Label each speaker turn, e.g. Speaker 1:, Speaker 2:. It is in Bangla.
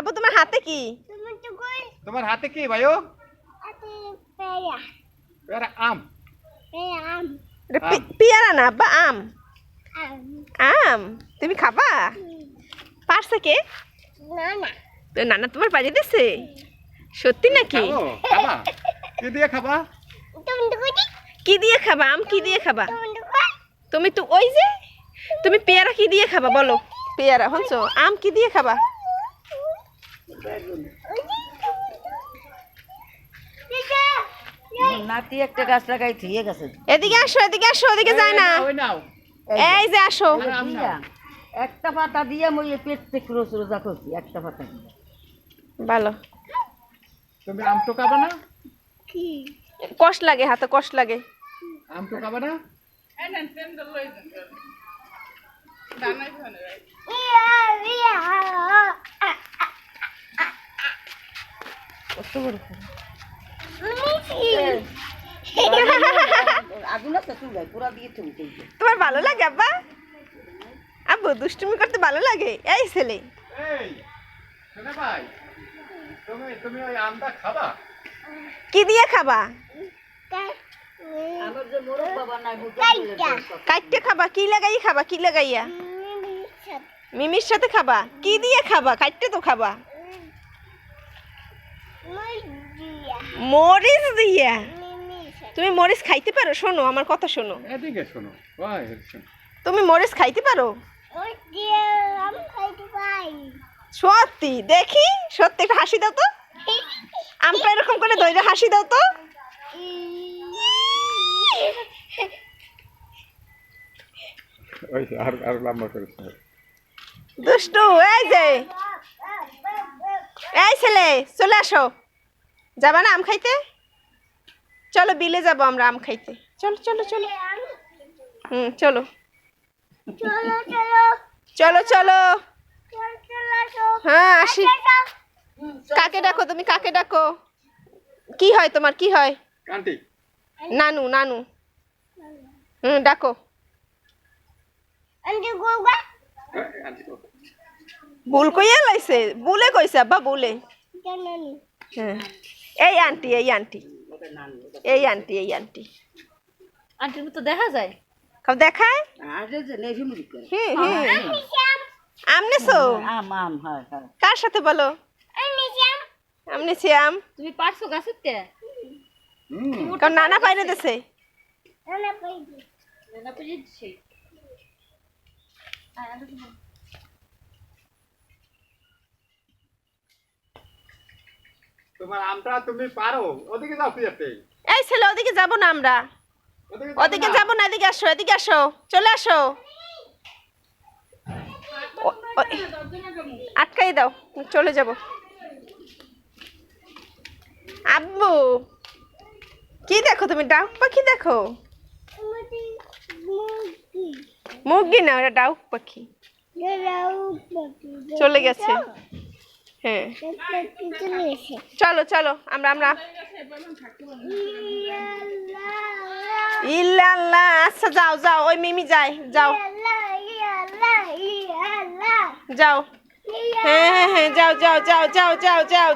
Speaker 1: আব্বু তোমার হাতে কি?
Speaker 2: তুমি
Speaker 3: তোমার হাতে কি ভাইও?
Speaker 2: আতে
Speaker 3: আম।
Speaker 2: আম।
Speaker 1: পেয়ারা না আব্বা আম।
Speaker 2: আম।
Speaker 1: তুমি খাবা? পারছে কে?
Speaker 2: না না।
Speaker 1: তো নানা তোমার বাড়ি দিছে? সত্যি নাকি?
Speaker 3: খাবা? কি দিয়ে খাবা?
Speaker 1: কি দিয়ে খাবা? আম কি দিয়ে খাবা?
Speaker 2: তুমি তো
Speaker 1: তুমি তো ওই যে তুমি পেয়ারা কি দিয়ে খাবা? বলো। পেয়ারা হনছো আম কি দিয়ে খাবা?
Speaker 4: নাতি একটা গাছ লাগাই থুয়ে গেছে।
Speaker 1: এদিকে আসো এদিকে আসো ওদিকে যায় না। এই যে আসো।
Speaker 4: একটা পাতা দিয়ে মই পেট থেকে রোজ রোজা করছি একটা পাতা দিয়ে।
Speaker 1: ভালো।
Speaker 3: তুমি আম তো খাবা না?
Speaker 2: কি?
Speaker 1: কষ লাগে হাতে কষ লাগে।
Speaker 3: আম তো খাবা না
Speaker 2: ইয়া ইয়া
Speaker 4: কত বড়
Speaker 1: তোমার ভালো লাগে আব্বা? আব্বু দুষ্টুমি করতে ভালো লাগে? এই ছেলে।
Speaker 3: এই শোনা ভাই তুমি তুমি ওই আমটা খাবা?
Speaker 1: কি দিয়ে খাবা?
Speaker 2: কাইটে।
Speaker 1: খাবা কি লাগাই খাবা কি লাগাইয়া? মিমির সাথে খাবা কি দিয়ে খাবা? কাইটে তো খাবা। মরিচ দিয়া। তুমি মরিচ খাইতে পারো? শোনো আমার কথা শোনো।
Speaker 3: এদিকে শোনো।
Speaker 1: তুমি মরিচ খাইতে পারো? সত্যি? দেখি সত্যি একটু হাসি দাও তো। আমটা এরকম করে ধৈর্য হাসি দাও তো।
Speaker 3: আর আর লম্বা করে
Speaker 1: দুষ্টু এই যে। এই ছেলে চলে আসো। যাবা না আম খাইতে? চলো বিলে যাব আমরা আম খাইতে। চলো চলো চলো। হুম চলো।
Speaker 2: চলো চলো।
Speaker 1: হ্যাঁ আসি। কাকে ডাকো তুমি? কাকে ডাকো? কি হয় তোমার? কি হয়? নানু নানু। হুম ডাকো। ভুল কইয়া লাইছে। বুলে কইছে আব্বা বুলে। হ্যাঁ। এই আন্টি এই আন্টি। এই আন্টি এই আন্টি।
Speaker 4: আন্টির মতো দেখা যায়?
Speaker 1: খাও দেখায়?
Speaker 4: নেভি মুড়ি করে।
Speaker 1: হুম হুম আমনেছো
Speaker 4: আম আম হয় হয়।
Speaker 1: কার সাথে বলো?
Speaker 2: আমি শ্যাম
Speaker 1: আমনেছি আম।
Speaker 4: তুমি পারছ গাছের তে?
Speaker 3: হুম।
Speaker 1: কারণ নানা পাইরে দেছে।
Speaker 2: নানা পাইছি
Speaker 4: না বুঝেছি
Speaker 3: তোমার আমটা তুমি পারো ওদিকে যাও পিয়াতে
Speaker 1: এই ছেলে ওদিকে যাব না আমরা। ওদিকে যাব না এদিকে আসো এদিকে আসো চলে আসো। আটকাই দাও চলে যাব। আব্বু কি দেখো তুমি? ডাউক পাখি দেখো?
Speaker 2: মুরগি
Speaker 1: না ওটা ডাউক পাখি। চলে গেছে। হ্যাঁ।
Speaker 2: চলো
Speaker 1: চলো, আমরা আমরা। ইল্লাল্লাহ আচ্ছা যাও যাও, ওই মিমি যায়, যাও। যাও। হ্যাঁ হ্যাঁ হ্যাঁ যাও যাও যাও যাও যাও যাও।